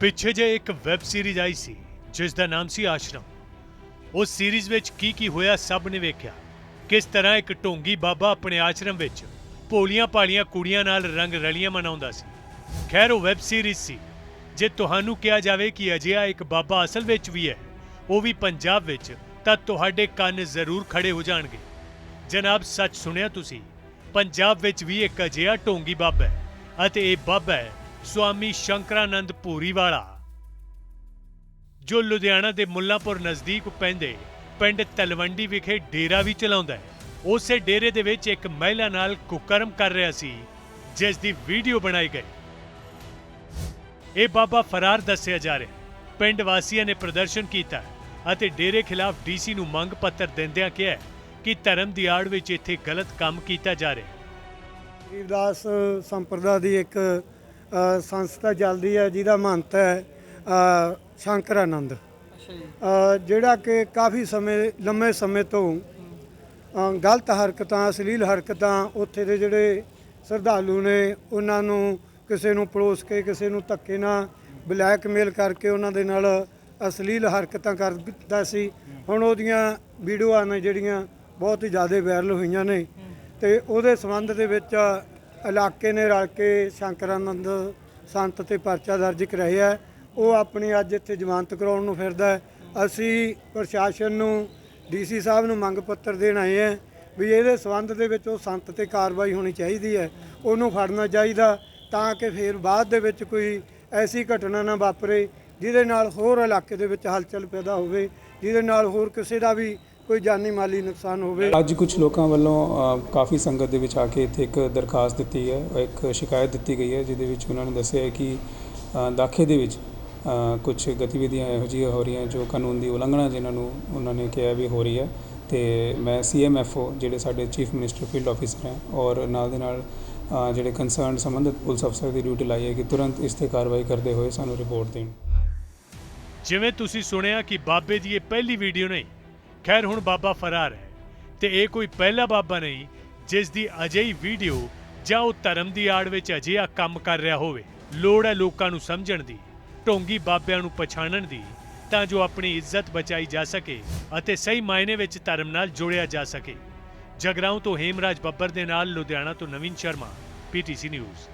ਪਿੱਛੇ ਜੇ ਇੱਕ ਵੈਬ ਸੀਰੀਜ਼ ਆਈ ਸੀ, ਜਿਸ ਦਾ ਨਾਮ ਸੀ ਆਸ਼ਰਮ। ਉਸ ਸੀਰੀਜ਼ ਵਿੱਚ ਕੀ ਕੀ ਹੋਇਆ ਸਭ ਨੇ ਵੇਖਿਆ। ਕਿਸ ਤਰ੍ਹਾਂ ਇੱਕ ਢੋਂਗੀ ਬਾਬਾ ਆਪਣੇ ਆਸ਼ਰਮ ਵਿੱਚ ਭੋਲੀਆਂ ਭਾਲੀਆਂ ਕੁੜੀਆਂ ਨਾਲ ਰੰਗ ਰਲੀਆਂ ਮਨਾਉਂਦਾ ਸੀ। ਖੈਰ, ਉਹ ਵੈਬ ਸੀਰੀਜ਼ ਸੀ। ਜੇ ਤੁਹਾਨੂੰ ਕਿਹਾ ਜਾਵੇ ਕਿ ਅਜਿਹਾ ਇੱਕ ਬਾਬਾ ਅਸਲ ਵਿੱਚ ਵੀ ਹੈ, ਉਹ ਵੀ ਪੰਜਾਬ ਵਿੱਚ, ਤਾਂ ਤੁਹਾਡੇ ਕੰਨ ਜ਼ਰੂਰ ਖੜੇ ਹੋ ਜਾਣਗੇ। ਜਨਾਬ, ਸੱਚ ਸੁਣਿਆ ਤੁਸੀਂ? ਪੰਜਾਬ ਵਿੱਚ ਵੀ ਇੱਕ ਅਜਿਹਾ ਢੋਂਗੀ ਬਾਬਾ ਹੈ, ਅਤੇ ਇਹ ਬਾਬਾ ਹੈ ਸਵਾਮੀ ਸ਼ੰਕਰਾਨੰਦ ਭੂਰੀ ਵਾਲਾ, ਜੋ ਲੁਧਿਆਣਾ ਦੇ ਮੁੱਲਾਂਪੁਰ ਨਜ਼ਦੀਕ ਪੈਂਦੇ ਪਿੰਡ ਤਲਵੰਡੀ ਵਿਖੇ ਡੇਰਾ ਵੀ ਚਲਾਉਂਦਾ ਹੈ। ਉਸੇ ਡੇਰੇ ਦੇ ਵਿੱਚ ਇੱਕ ਮਹਿਲਾ ਨਾਲ ਕੁਕਰਮ ਕਰ ਰਿਹਾ ਸੀ, ਜਿਸ ਦੀ ਵੀਡੀਓ ਬਣਾਈ ਗਈ। ਇਹ ਬਾਬਾ ਫਰਾਰ ਦੱਸਿਆ ਜਾ ਰਿਹਾ ਪਿੰਡ ਵਾਸੀਆਂ ਨੇ ਪ੍ਰਦਰਸ਼ਨ ਕੀਤਾ ਅਤੇ ਡੇਰੇ ਖਿਲਾਫ ਡੀਸੀ ਨੂੰ ਮੰਗ ਪੱਤਰ ਦਿੰਦਿਆਂ ਕਿਹਾ ਕਿ ਧਰਮ ਦੀ ਆੜ ਵਿੱਚ ਇੱਥੇ ਗਲਤ ਕੰਮ ਕੀਤਾ ਜਾ ਰਿਹਾ ਹੈ। ਗਰੀਬਦਾਸ ਸੰਪਰਦਾ ਦੀ ਇੱਕ ਸੰਸਥਾ ਚੱਲਦੀ ਹੈ ਜਿਹਦਾ ਮਹੰਤ ਹੈ ਅ, ਸ਼ੰਕਰਾਨੰਦ ਅ, ਜਿਹੜਾ ਕਿ ਕਾਫੀ ਸਮੇਂ ਲੰਮੇ ਸਮੇਂ ਤੋਂ ਗਲਤ ਹਰਕਤਾਂ ਅਸ਼ਲੀਲ ਹਰਕਤਾਂ ਉੱਥੇ ਦੇ ਜਿਹੜੇ ਸ਼ਰਧਾਲੂ ਨੇ ਉਹਨਾਂ ਨੂੰ ਕਿਸੇ ਨੂੰ ਪੜੋਸ ਕੇ ਕਿਸੇ ਨੂੰ ਧੱਕੇ ਨਾਲ ਬਲੈਕਮੇਲ ਕਰਕੇ ਉਹਨਾਂ ਦੇ ਨਾਲ ਅਸ਼ਲੀਲ ਹਰਕਤਾਂ ਕਰਦਾ ਸੀ। ਹੁਣ ਉਹਦੀਆਂ ਵੀਡੀਓਆਂ ਨੇ ਜਿਹੜੀਆਂ ਬਹੁਤ ਹੀ ਜ਼ਿਆਦਾ ਵਾਇਰਲ ਹੋਈਆਂ ਨੇ। ਤੇ ਉਹਦੇ ਸੰਬੰਧ ਦੇ ਵਿੱਚ ਇਲਾਕੇ ਨੇ ਰਲ ਕੇ ਸ਼ੰਕਰਾਨੰਦ ਸੰਤ ਤੇ ਪਰਚਾ ਦਰਜ ਕਰਾਇਆ ਹੈ। ਉਹ ਆਪਣੀ ਅੱਜ ਇੱਥੇ ਜ਼ਮਾਨਤ ਕਰਾਉਣ ਨੂੰ ਫਿਰਦਾ ਹੈ ਅਸੀਂ ਪ੍ਰਸ਼ਾਸਨ ਨੂੰ ਡੀਸੀ ਸਾਹਿਬ ਨੂੰ ਮੰਗ ਪੱਤਰ ਦੇਣ ਆਏ ਹਾਂ ਵੀ ਇਹਦੇ ਸੰਬੰਧ ਦੇ ਵਿੱਚ ਉਹ ਸੰਤ ਤੇ ਕਾਰਵਾਈ ਹੋਣੀ ਚਾਹੀਦੀ ਹੈ ਉਹਨੂੰ ਫੜਨਾ ਚਾਹੀਦਾ ਤਾਂ ਕਿ ਫਿਰ ਬਾਅਦ ਦੇ ਵਿੱਚ ਕੋਈ ਐਸੀ ਘਟਨਾ ਨਾ ਵਾਪਰੇ, ਜਿਹਦੇ ਨਾਲ ਹੋਰ ਇਲਾਕੇ ਦੇ ਵਿੱਚ ਹਲਚਲ ਪੈਦਾ ਹੋਵੇ, ਜਿਹਦੇ ਨਾਲ ਹੋਰ ਕਿਸੇ ਦਾ ਵੀ ਕੋਈ ਜਾਨੀ ਮਾਲੀ ਨੁਕਸਾਨ ਹੋਵੇ। ਅੱਜ ਕੁਝ ਲੋਕਾਂ ਵੱਲੋਂ ਅ, ਕਾਫੀ ਸੰਗਤ ਦੇ ਵਿੱਚ ਆ ਕੇ ਇੱਥੇ ਇੱਕ ਦਰਖਾਸਤ ਦਿੱਤੀ ਹੈ ਇੱਕ ਸ਼ਿਕਾਇਤ ਦਿੱਤੀ ਗਈ ਹੈ ਜਿਹਦੇ ਵਿੱਚ ਉਹਨਾਂ ਨੇ ਦੱਸਿਆ ਹੈ ਕਿ ਅ, ਦਾਖੇ ਦੇ ਵਿੱਚ ਕੁਝ ਗਤੀਵਿਧੀਆਂ ਇਹੋ ਜਿਹੀਆਂ ਹੋ ਰਹੀਆਂ ਜੋ ਕਾਨੂੰਨ ਦੀ ਉਲੰਘਣਾ ਜਿਨ੍ਹਾਂ ਨੂੰ ਉਹਨਾਂ ਨੇ ਕਿਹਾ ਵੀ ਹੋ ਰਹੀ ਹੈ। ਤੇ ਮੈਂ ਸੀਐਮਐਫਓ ਜਿਹੜੇ ਸਾਡੇ ਚੀਫ ਮਿਨਿਸਟਰ ਫੀਲਡ ਆਫੀਸਰ ਹੈ ਔਰ ਨਾਲ ਦੇ ਨਾਲ ਅ, ਜਿਹੜੇ ਕੰਸਰਨ ਸੰਬੰਧਿਤ ਪੁਲਿਸ ਅਫਸਰ ਦੀ ਡਿਊਟੀ ਲਾਈ ਹੈ ਕਿ ਤੁਰੰਤ ਇਸ ਤੇ ਕਾਰਵਾਈ ਕਰਦੇ ਹੋਏ ਸਾਨੂੰ ਰਿਪੋਰਟ ਦੇਣ। ਜਿਵੇਂ ਤੁਸੀਂ ਸੁਣਿਆ ਕਿ ਬਾਬੇ ਦੀ ਇਹ ਪਹਿਲੀ ਵੀਡੀਓ ਨਹੀਂ ਖੈਰ, ਹੁਣ ਬਾਬਾ ਫਰਾਰ ਹੈ ਤੇ ਇਹ ਕੋਈ ਪਹਿਲਾ ਬਾਬਾ ਨਹੀਂ ਜਿਸ ਦੀ ਅਜਿਹੀ ਵੀਡੀਓ ਜਾਂ ਉਹ ਧਰਮ ਦੀ ਆੜ ਵਿੱਚ ਅਜਿਹਾ ਕੰਮ ਕਰ ਰਿਹਾ ਹੋਵੇ। ਲੋੜ ਹੈ ਲੋਕਾਂ ਨੂੰ ਸਮਝਣ ਦੀ, ਢੋਂਗੀ ਬਾਬਿਆਂ ਨੂੰ ਪਛਾਣਨ ਦੀ, ਤਾਂ ਜੋ ਆਪਣੀ ਇੱਜ਼ਤ ਬਚਾਈ ਜਾ ਸਕੇ ਅਤੇ ਸਹੀ ਮਾਇਨੇ ਵਿੱਚ ਧਰਮ ਨਾਲ ਜੋੜਿਆ ਜਾ ਸਕੇ। ਜਗਰਾਉਂ ਤੋਂ ਹੇਮਰਾਜ ਬੱਬਰ ਦੇ ਨਾਲ ਲੁਧਿਆਣਾ ਤੋਂ ਨਵੀਨ ਸ਼ਰਮਾ ਪੀਟੀਸੀ ਨਿਊਜ਼।